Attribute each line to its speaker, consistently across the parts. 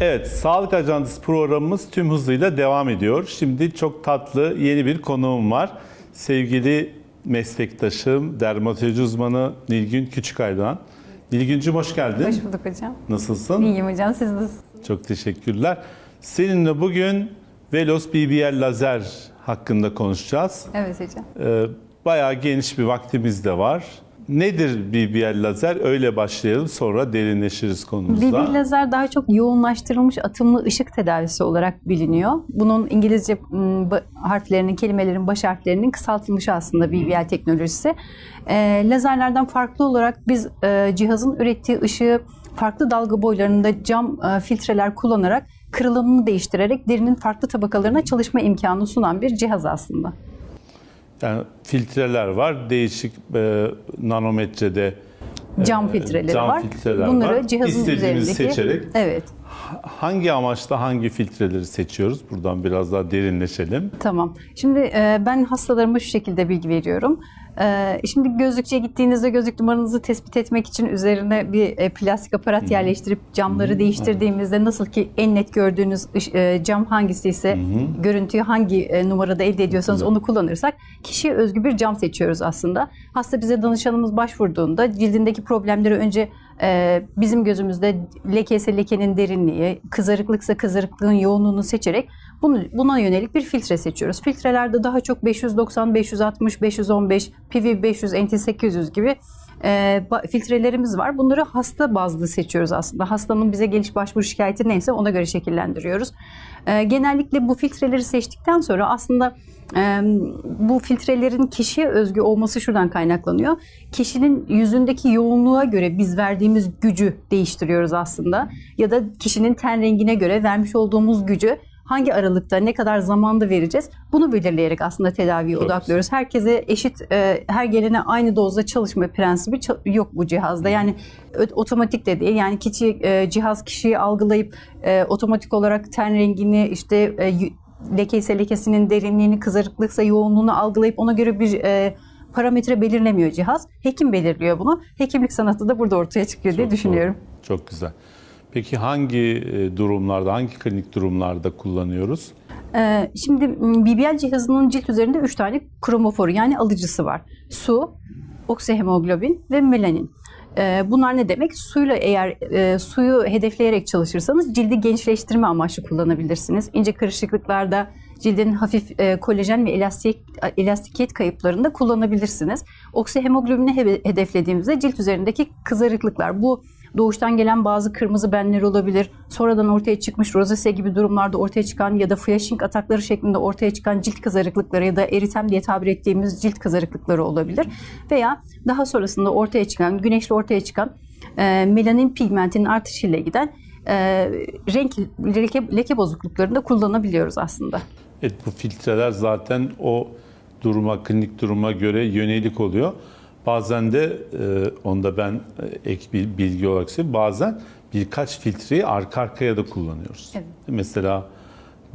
Speaker 1: Evet, Sağlık Ajandası programımız tüm hızıyla devam ediyor. Şimdi çok tatlı yeni bir konuğum var. Sevgili meslektaşım, dermatoloji uzmanı Nilgün Küçükaydoğan. Nilgüncüm hoş geldin.
Speaker 2: Hoş bulduk hocam.
Speaker 1: Nasılsın?
Speaker 2: İyiyim hocam. Siz nasılsınız?
Speaker 1: Çok teşekkürler. Seninle bugün Velos BBL lazer hakkında konuşacağız.
Speaker 2: Evet hocam.
Speaker 1: Ee, bayağı geniş bir vaktimiz de var. Nedir BBL lazer? Öyle başlayalım sonra derinleşiriz konumuzda.
Speaker 2: BB lazer daha çok yoğunlaştırılmış atımlı ışık tedavisi olarak biliniyor. Bunun İngilizce ba- harflerinin, kelimelerin baş harflerinin kısaltılmışı aslında BBL teknolojisi. Ee, lazerlerden farklı olarak biz e, cihazın ürettiği ışığı farklı dalga boylarında cam e, filtreler kullanarak kırılımını değiştirerek derinin farklı tabakalarına çalışma imkanı sunan bir cihaz aslında.
Speaker 1: Yani filtreler var. Değişik e, nanometrede
Speaker 2: Cam
Speaker 1: e,
Speaker 2: filtreleri
Speaker 1: cam
Speaker 2: var.
Speaker 1: filtreler
Speaker 2: Bunları
Speaker 1: var.
Speaker 2: cihazın üzerindeki
Speaker 1: seçerek
Speaker 2: Evet.
Speaker 1: hangi amaçla hangi filtreleri seçiyoruz? Buradan biraz daha derinleşelim.
Speaker 2: Tamam. Şimdi e, ben hastalarıma şu şekilde bilgi veriyorum. E, şimdi gözlükçüye gittiğinizde gözlük numaranızı tespit etmek için üzerine bir e, plastik aparat yerleştirip camları değiştirdiğimizde nasıl ki en net gördüğünüz e, cam hangisi ise görüntüyü hangi e, numarada elde ediyorsanız onu kullanırsak kişiye özgü bir cam seçiyoruz aslında. Hasta bize danışanımız başvurduğunda cildindeki problemleri önce e, bizim gözümüzde leke ise lekenin derinliği, kızarıklıksa kızarıklığın yoğunluğunu seçerek buna yönelik bir filtre seçiyoruz. Filtrelerde daha çok 590, 560, 515, PV 500, NT 800 gibi e, filtrelerimiz var. Bunları hasta bazlı seçiyoruz aslında. Hastanın bize geliş başvuru şikayeti neyse ona göre şekillendiriyoruz. E, genellikle bu filtreleri seçtikten sonra aslında e, bu filtrelerin kişiye özgü olması şuradan kaynaklanıyor. Kişinin yüzündeki yoğunluğa göre biz verdiğimiz gücü değiştiriyoruz aslında. Ya da kişinin ten rengine göre vermiş olduğumuz gücü hangi aralıkta ne kadar zamanda vereceğiz bunu belirleyerek aslında tedaviye
Speaker 1: Çok
Speaker 2: odaklıyoruz. Herkese eşit e, her gelene aynı dozda çalışma prensibi yok bu cihazda. Yani otomatik de değil. Yani kişi e, cihaz kişiyi algılayıp e, otomatik olarak ten rengini işte e, y- leke ise lekesinin derinliğini, kızarıklıksa yoğunluğunu algılayıp ona göre bir e, parametre belirlemiyor cihaz. Hekim belirliyor bunu. Hekimlik sanatı da burada ortaya çıkıyor diye
Speaker 1: Çok
Speaker 2: düşünüyorum.
Speaker 1: doğru. Çok güzel. Peki hangi e, durumlarda, hangi klinik durumlarda kullanıyoruz?
Speaker 2: Ee, şimdi m, BBL cihazının cilt üzerinde 3 tane kromoforu yani alıcısı var. Su, oksihemoglobin ve melanin. Ee, bunlar ne demek? Suyla eğer e, suyu hedefleyerek çalışırsanız cildi gençleştirme amaçlı kullanabilirsiniz. İnce kırışıklıklarda cildin hafif e, kolajen ve elastik, elastikiyet kayıplarında kullanabilirsiniz. Oksihemoglobini he- hedeflediğimizde cilt üzerindeki kızarıklıklar bu doğuştan gelen bazı kırmızı benler olabilir. Sonradan ortaya çıkmış rozese gibi durumlarda ortaya çıkan ya da flushing atakları şeklinde ortaya çıkan cilt kızarıklıkları ya da eritem diye tabir ettiğimiz cilt kızarıklıkları olabilir. Veya daha sonrasında ortaya çıkan, güneşle ortaya çıkan e, melanin pigmentinin artışıyla giden e, renk leke, leke bozukluklarında kullanabiliyoruz aslında.
Speaker 1: Evet bu filtreler zaten o duruma, klinik duruma göre yönelik oluyor. Bazen de e, onda ben e, ek bir bilgi olarak söyleyeyim. Bazen birkaç filtreyi arka arkaya da kullanıyoruz.
Speaker 2: Evet.
Speaker 1: Mesela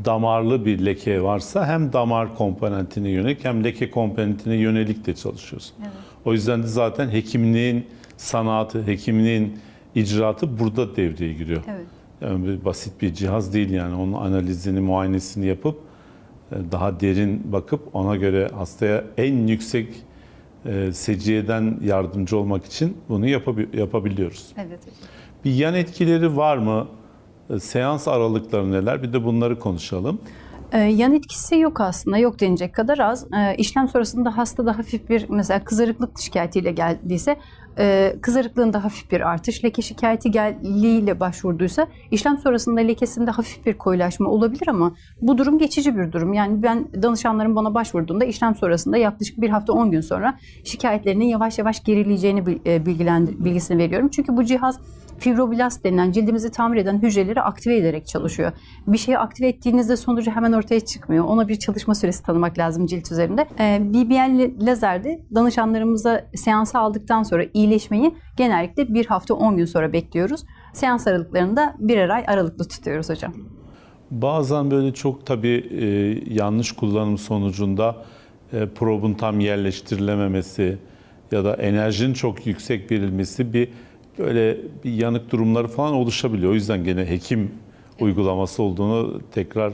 Speaker 1: damarlı bir leke varsa hem damar komponentine yönelik hem leke komponentine yönelik de çalışıyoruz. O yüzden de zaten hekimliğin sanatı, hekimliğin icraatı burada devreye giriyor.
Speaker 2: Evet.
Speaker 1: Yani bir basit bir cihaz değil yani onun analizini, muayenesini yapıp e, daha derin bakıp ona göre hastaya en yüksek e, seciyeden yardımcı olmak için bunu yapabi- yapabiliyoruz.
Speaker 2: Evet.
Speaker 1: Bir yan etkileri var mı? E, Seans aralıkları neler? Bir de bunları konuşalım.
Speaker 2: Ee, yan etkisi yok aslında, yok denecek kadar az. Ee, işlem sonrasında hastada hafif bir mesela kızarıklık şikayetiyle geldiyse e, kızarıklığında hafif bir artış, leke şikayeti geldiğiyle başvurduysa işlem sonrasında lekesinde hafif bir koyulaşma olabilir ama bu durum geçici bir durum. Yani ben danışanlarım bana başvurduğunda işlem sonrasında yaklaşık bir hafta 10 gün sonra şikayetlerinin yavaş yavaş gerileyeceğini e, bilgilendir- bilgisini veriyorum. Çünkü bu cihaz fibroblast denilen cildimizi tamir eden hücreleri aktive ederek çalışıyor. Bir şeyi aktive ettiğinizde sonucu hemen ortaya çıkmıyor. Ona bir çalışma süresi tanımak lazım cilt üzerinde. Ee, BBL lazerde danışanlarımıza seansı aldıktan sonra iyileşmeyi genellikle bir hafta 10 gün sonra bekliyoruz. Seans aralıklarında birer ay aralıklı tutuyoruz hocam.
Speaker 1: Bazen böyle çok tabii e, yanlış kullanım sonucunda e, probun tam yerleştirilememesi ya da enerjinin çok yüksek verilmesi bir böyle bir yanık durumları falan oluşabiliyor. O yüzden gene hekim uygulaması olduğunu tekrar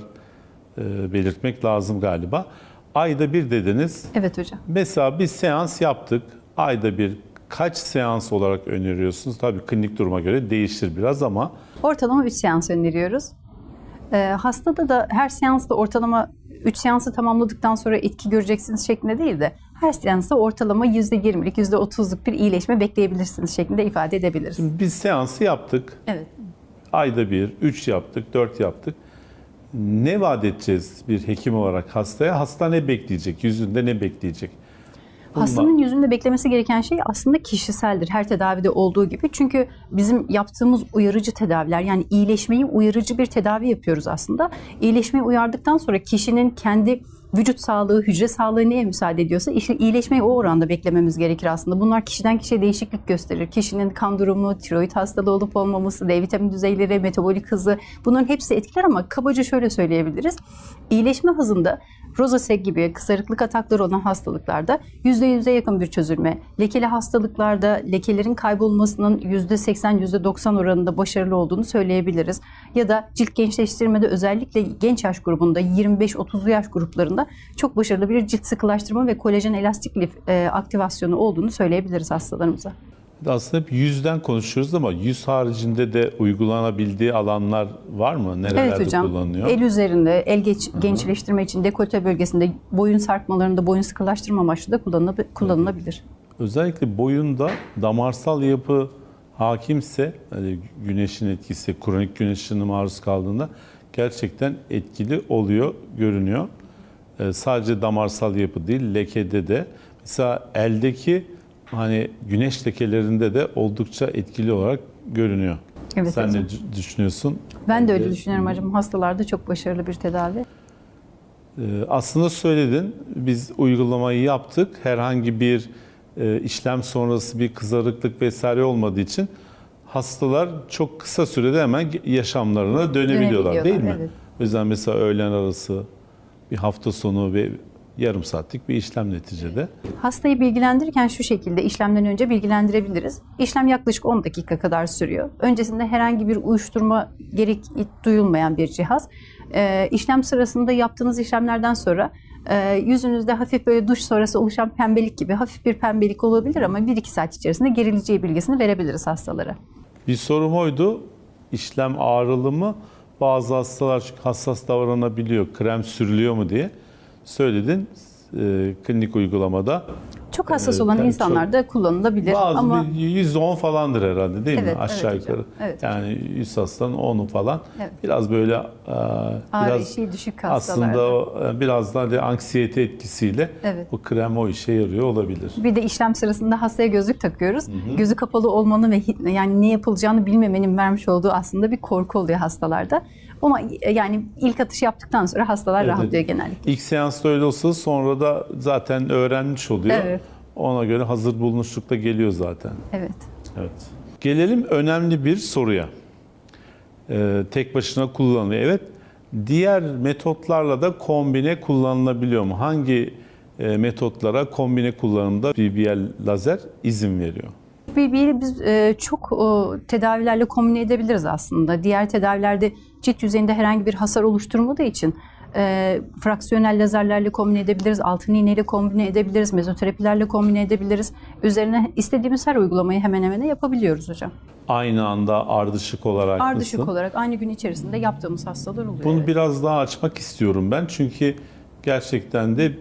Speaker 1: e, belirtmek lazım galiba. Ayda bir dediniz.
Speaker 2: Evet hocam.
Speaker 1: Mesela bir seans yaptık. Ayda bir kaç seans olarak öneriyorsunuz? Tabii klinik duruma göre değişir biraz ama
Speaker 2: Ortalama 3 seans öneriyoruz. Ee, hastada da her seansta ortalama 3 seansı tamamladıktan sonra etki göreceksiniz şeklinde değil de her seansta ortalama %20'lik, %30'luk bir iyileşme bekleyebilirsiniz şeklinde ifade edebiliriz.
Speaker 1: biz seansı yaptık.
Speaker 2: Evet.
Speaker 1: Ayda bir, üç yaptık, dört yaptık. Ne vaat edeceğiz bir hekim olarak hastaya? Hasta ne bekleyecek? Yüzünde ne bekleyecek?
Speaker 2: Hastanın yüzünde beklemesi gereken şey aslında kişiseldir. Her tedavide olduğu gibi. Çünkü bizim yaptığımız uyarıcı tedaviler yani iyileşmeyi uyarıcı bir tedavi yapıyoruz aslında. İyileşmeyi uyardıktan sonra kişinin kendi vücut sağlığı, hücre sağlığı neye müsaade ediyorsa işte iyileşmeyi o oranda beklememiz gerekir aslında. Bunlar kişiden kişiye değişiklik gösterir. Kişinin kan durumu, tiroid hastalığı olup olmaması, D vitamini düzeyleri, metabolik hızı bunların hepsi etkiler ama kabaca şöyle söyleyebiliriz. İyileşme hızında rozase gibi kısarıklık atakları olan hastalıklarda %100'e yakın bir çözülme, lekeli hastalıklarda lekelerin kaybolmasının %80, %90 oranında başarılı olduğunu söyleyebiliriz. Ya da cilt gençleştirmede özellikle genç yaş grubunda 25-30'lu yaş gruplarında çok başarılı bir cilt sıkılaştırma ve kolajen elastik lif e, aktivasyonu olduğunu söyleyebiliriz hastalarımıza.
Speaker 1: Aslında hep yüzden konuşuyoruz ama yüz haricinde de uygulanabildiği alanlar var mı? Nerelerde
Speaker 2: Evet hocam.
Speaker 1: kullanılıyor?
Speaker 2: El üzerinde, el geç, gençleştirme için dekolte bölgesinde boyun sarkmalarında boyun sıkılaştırma amaçlı da kullanılab- kullanılabilir.
Speaker 1: Özellikle boyunda damarsal yapı hakimse, hani güneşin etkisi, kronik güneş ışığına maruz kaldığında gerçekten etkili oluyor, görünüyor. Ee, sadece damarsal yapı değil, lekede de. Mesela eldeki hani güneş lekelerinde de oldukça etkili olarak görünüyor.
Speaker 2: Evet
Speaker 1: Sen
Speaker 2: hocam.
Speaker 1: ne düşünüyorsun?
Speaker 2: Ben de öyle
Speaker 1: Evet.
Speaker 2: düşünüyorum hocam. Hastalarda çok başarılı bir tedavi.
Speaker 1: Ee, Aslında söyledin, biz uygulamayı yaptık. Herhangi bir e, işlem sonrası bir kızarıklık vesaire olmadığı için hastalar çok kısa sürede hemen yaşamlarına dönebiliyorlar, değil mi?
Speaker 2: Dönebiliyorlar, evet.
Speaker 1: O yüzden mesela öğlen arası, bir hafta sonu ve yarım saatlik bir işlem neticede.
Speaker 2: Hastayı bilgilendirirken şu şekilde işlemden önce bilgilendirebiliriz. İşlem yaklaşık 10 dakika kadar sürüyor. Öncesinde herhangi bir uyuşturma gerek duyulmayan bir cihaz. Ee, işlem sırasında yaptığınız işlemlerden sonra e, yüzünüzde hafif böyle duş sonrası oluşan pembelik gibi hafif bir pembelik olabilir ama 1-2 saat içerisinde gerileceği bilgisini verebiliriz hastalara.
Speaker 1: Bir sorum oydu, işlem ağrılı mı? Bazı hastalar hassas davranabiliyor, krem sürülüyor mu diye söyledin. E, klinik uygulamada
Speaker 2: Çok hassas
Speaker 1: Evet,
Speaker 2: olan
Speaker 1: yani
Speaker 2: insanlarda kullanılabilir
Speaker 1: Bazı
Speaker 2: ama
Speaker 1: bir %10 falandır herhalde değil
Speaker 2: Evet,
Speaker 1: mi? Aşağı
Speaker 2: evet hocam.
Speaker 1: yukarı.
Speaker 2: Evet
Speaker 1: yani 100 hastanın 10'u falan.
Speaker 2: Evet.
Speaker 1: Biraz böyle e, biraz
Speaker 2: işi düşük hastalarda.
Speaker 1: aslında o, e, biraz daha de anksiyete etkisiyle
Speaker 2: Evet.
Speaker 1: bu krem o işe yarıyor olabilir.
Speaker 2: Bir de işlem sırasında hastaya gözlük takıyoruz. Gözü kapalı olmanın ve hi- yani ne yapılacağını bilmemenin vermiş olduğu aslında bir korku oluyor hastalarda. Ama e, yani ilk atış yaptıktan sonra hastalar
Speaker 1: Evet,
Speaker 2: rahatlıyor
Speaker 1: evet.
Speaker 2: genellikle.
Speaker 1: İlk seansta öyle olsa sonra da zaten öğrenmiş oluyor.
Speaker 2: Evet.
Speaker 1: Ona göre hazır bulunuşlukta geliyor zaten.
Speaker 2: Evet.
Speaker 1: Evet. Gelelim önemli bir soruya. Ee, tek başına kullanılıyor. Evet. Diğer metotlarla da kombine kullanılabiliyor mu? Hangi e, metotlara kombine kullanımda BBL lazer izin veriyor?
Speaker 2: BBL'i biz e, çok o, tedavilerle kombine edebiliriz aslında. Diğer tedavilerde cilt yüzeyinde herhangi bir hasar oluşturmadığı için e, fraksiyonel lazerlerle kombine edebiliriz, altın iğneyle kombine edebiliriz, mezoterapilerle kombine edebiliriz. Üzerine istediğimiz her uygulamayı hemen hemen yapabiliyoruz hocam.
Speaker 1: Aynı anda ardışık olarak
Speaker 2: Ardışık
Speaker 1: nasıl?
Speaker 2: olarak aynı gün içerisinde yaptığımız hastalar oluyor.
Speaker 1: Bunu
Speaker 2: evet.
Speaker 1: biraz daha açmak istiyorum ben. Çünkü gerçekten de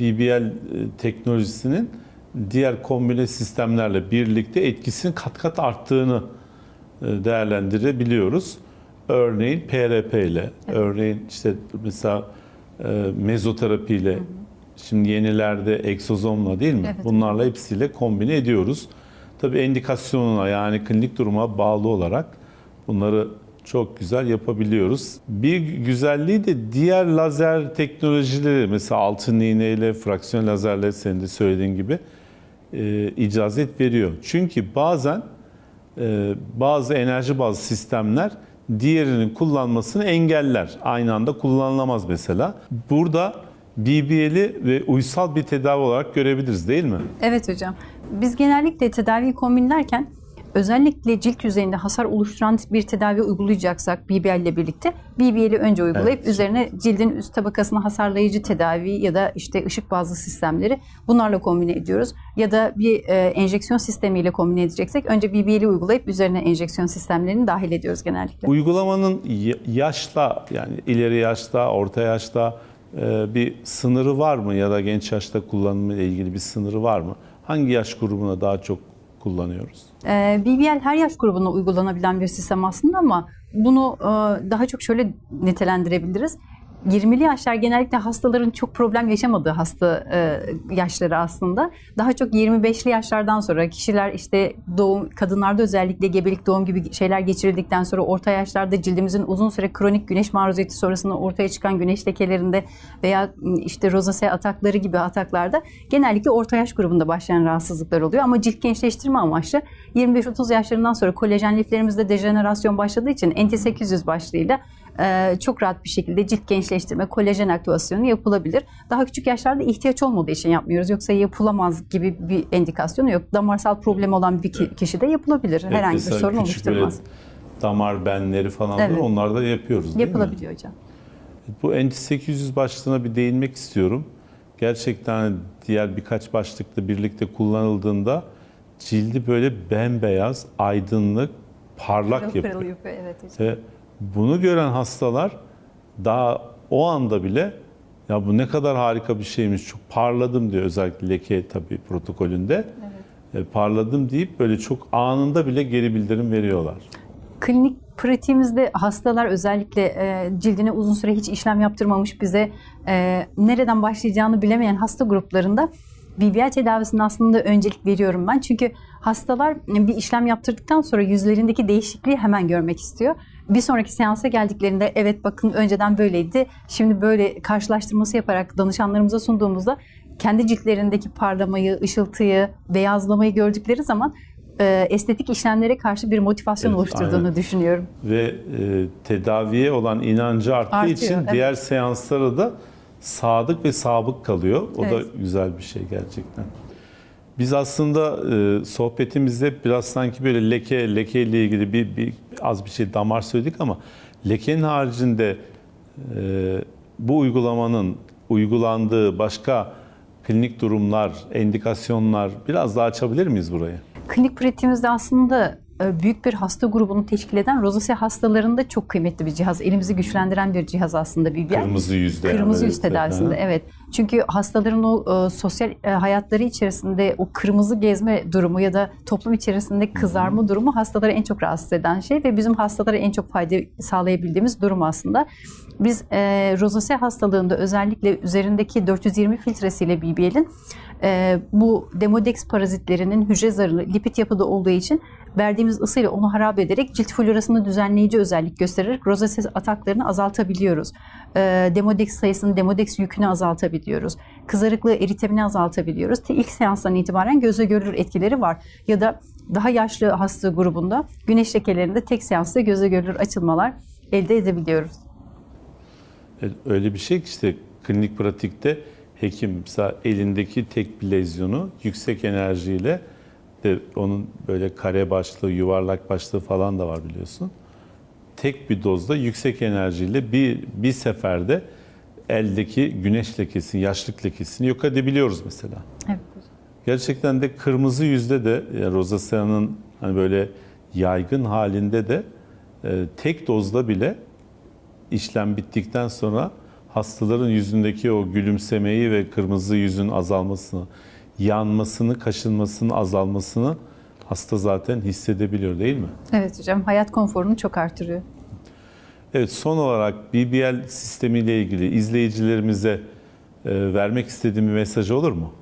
Speaker 1: BBL e, teknolojisinin diğer kombine sistemlerle birlikte etkisinin kat kat arttığını e, değerlendirebiliyoruz. Örneğin PRP ile, örneğin işte mesela e, mezoterapi ile, şimdi yenilerde egzozomla değil mi?
Speaker 2: Evet.
Speaker 1: Bunlarla hepsiyle kombine ediyoruz. Tabii endikasyonuna yani klinik duruma bağlı olarak bunları çok güzel yapabiliyoruz. Bir güzelliği de diğer lazer teknolojileri mesela altın iğneyle, fraksiyon lazerle senin de söylediğin gibi e, icazet veriyor. Çünkü bazen e, bazı enerji bazı sistemler diğerinin kullanmasını engeller. Aynı anda kullanılamaz mesela. Burada BBL'i ve uysal bir tedavi olarak görebiliriz değil mi?
Speaker 2: Evet hocam. Biz genellikle tedaviyi kombinlerken özellikle cilt yüzeyinde hasar oluşturan bir tedavi uygulayacaksak BBL ile birlikte BBL'i önce uygulayıp
Speaker 1: Evet.
Speaker 2: üzerine cildin üst tabakasına hasarlayıcı tedavi ya da işte ışık bazlı sistemleri bunlarla kombine ediyoruz. Ya da bir e, enjeksiyon sistemiyle kombine edeceksek önce BBL'i uygulayıp üzerine enjeksiyon sistemlerini dahil ediyoruz genellikle.
Speaker 1: Uygulamanın yaşla yani ileri yaşta, orta yaşta e, bir sınırı var mı ya da genç yaşta kullanımı ile ilgili bir sınırı var mı? Hangi yaş grubuna daha çok kullanıyoruz?
Speaker 2: Ee, BBL her yaş grubuna uygulanabilen bir sistem aslında ama bunu e, daha çok şöyle nitelendirebiliriz. 20'li yaşlar genellikle hastaların çok problem yaşamadığı hasta e, yaşları aslında. Daha çok 25'li yaşlardan sonra kişiler işte doğum kadınlarda özellikle gebelik doğum gibi şeyler geçirildikten sonra orta yaşlarda cildimizin uzun süre kronik güneş maruziyeti sonrasında ortaya çıkan güneş lekelerinde veya işte rozasea atakları gibi ataklarda genellikle orta yaş grubunda başlayan rahatsızlıklar oluyor ama cilt gençleştirme amaçlı 25-30 yaşlarından sonra kolajen liflerimizde dejenerasyon başladığı için NT800 başlığıyla e, çok rahat bir şekilde cilt gençleştirme, kolajen aktivasyonu yapılabilir. Daha küçük yaşlarda ihtiyaç olmadığı için yapmıyoruz. Yoksa yapılamaz gibi bir endikasyonu yok. Damarsal problemi olan bir ki- kişi de yapılabilir.
Speaker 1: Evet,
Speaker 2: Herhangi bir sorun oluşturmaz.
Speaker 1: damar benleri falan
Speaker 2: Evet.
Speaker 1: var. Onlar da yapıyoruz değil mi?
Speaker 2: Yapılabiliyor hocam.
Speaker 1: Bu NT800 başlığına bir değinmek istiyorum. Gerçekten diğer birkaç başlıkla birlikte kullanıldığında cildi böyle bembeyaz, aydınlık, parlak
Speaker 2: Pırıl
Speaker 1: yapıyor.
Speaker 2: pırıl yapıyor, evet hocam.
Speaker 1: Ve bunu gören hastalar daha o anda bile ya bu ne kadar harika bir şeymiş, çok parladım diyor özellikle leke tabii protokolünde. E, parladım deyip böyle çok anında bile geri bildirim veriyorlar.
Speaker 2: Klinik pratiğimizde hastalar özellikle e, cildine uzun süre hiç işlem yaptırmamış bize e, nereden başlayacağını bilemeyen hasta gruplarında BBL tedavisine aslında öncelik veriyorum ben. Çünkü hastalar bir işlem yaptırdıktan sonra yüzlerindeki değişikliği hemen görmek istiyor. Bir sonraki seansa geldiklerinde evet bakın önceden böyleydi, şimdi böyle karşılaştırması yaparak danışanlarımıza sunduğumuzda kendi ciltlerindeki parlamayı, ışıltıyı, beyazlamayı gördükleri zaman e, estetik işlemlere karşı bir motivasyon
Speaker 1: Evet,
Speaker 2: oluşturduğunu
Speaker 1: aynen.
Speaker 2: düşünüyorum.
Speaker 1: Ve e, tedaviye olan inancı arttığı
Speaker 2: Artıyor,
Speaker 1: için
Speaker 2: evet.
Speaker 1: diğer seanslara da sadık ve sabık kalıyor. O
Speaker 2: Evet.
Speaker 1: da güzel bir şey gerçekten. Biz aslında e, sohbetimizde biraz sanki böyle leke, leke ile ilgili bir, bir az bir şey damar söyledik ama lekenin haricinde e, bu uygulamanın uygulandığı başka klinik durumlar, endikasyonlar biraz daha açabilir miyiz burayı?
Speaker 2: Klinik pratiğimizde aslında büyük bir hasta grubunu teşkil eden rozasea hastalarında çok kıymetli bir cihaz. Elimizi güçlendiren bir cihaz aslında BBL.
Speaker 1: Kırmızı yüzde.
Speaker 2: Kırmızı yüz tedavisinde evet. Çünkü hastaların o e, sosyal e, hayatları içerisinde o kırmızı gezme durumu ya da toplum içerisinde kızarma durumu hastaları en çok rahatsız eden şey ve bizim hastalara en çok fayda sağlayabildiğimiz durum aslında. Biz e, rozasea hastalığında özellikle üzerindeki 420 filtresiyle BBL'in e, bu demodex parazitlerinin hücre zarı lipid yapıda olduğu için verdiğimiz ısıyla onu harap ederek cilt florasını düzenleyici özellik göstererek rozasea ataklarını azaltabiliyoruz. E, demodex sayısını, demodex yükünü azaltabiliyoruz. Kızarıklığı, eritemini azaltabiliyoruz. İlk seanstan itibaren göze görülür etkileri var. Ya da daha yaşlı hasta grubunda güneş lekelerinde tek seansta göze görülür açılmalar elde edebiliyoruz.
Speaker 1: Evet, Öyle bir şey ki işte klinik pratikte hekim elindeki tek bir lezyonu yüksek enerjiyle de onun böyle kare başlığı, yuvarlak başlığı falan da var biliyorsun. Tek bir dozda yüksek enerjiyle bir bir seferde eldeki güneş lekesini, yaşlık lekesini yok edebiliyoruz mesela.
Speaker 2: Evet.
Speaker 1: Gerçekten de kırmızı yüzde de yani rozasea'nın hani böyle yaygın halinde de e, tek dozda bile işlem bittikten sonra hastaların yüzündeki o gülümsemeyi ve kırmızı yüzün azalmasını, yanmasını, kaşınmasının azalmasını hasta zaten hissedebiliyor değil mi?
Speaker 2: Evet hocam hayat konforunu çok artırıyor.
Speaker 1: Evet son olarak BBL sistemiyle ilgili izleyicilerimize e, vermek istediğim bir mesaj olur mu?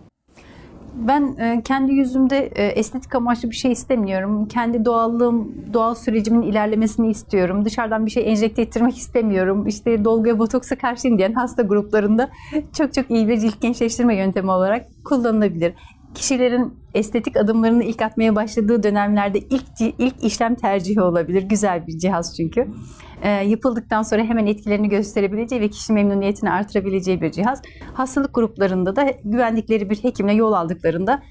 Speaker 2: Ben e, kendi yüzümde e, estetik amaçlı bir şey istemiyorum. Kendi doğallığım, doğal sürecimin ilerlemesini istiyorum. Dışarıdan bir şey enjekte ettirmek istemiyorum. İşte dolguya, botoksa karşıyım diyen hasta gruplarında çok çok iyi bir cilt gençleştirme yöntemi olarak kullanılabilir. Kişilerin estetik adımlarını ilk atmaya başladığı dönemlerde ilk ilk işlem tercihi olabilir. Güzel bir cihaz çünkü. E, yapıldıktan sonra hemen etkilerini gösterebileceği ve kişi memnuniyetini artırabileceği bir cihaz. Hastalık gruplarında da güvendikleri bir hekimle yol aldıklarında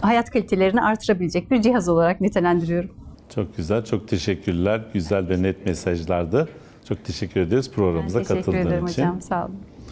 Speaker 2: hayat kalitelerini artırabilecek bir cihaz olarak nitelendiriyorum.
Speaker 1: Çok güzel, çok teşekkürler. Güzel ve net mesajlardı. Çok teşekkür ederiz programımıza
Speaker 2: Teşekkür
Speaker 1: katıldığın
Speaker 2: ederim
Speaker 1: için.
Speaker 2: hocam. Sağ olun.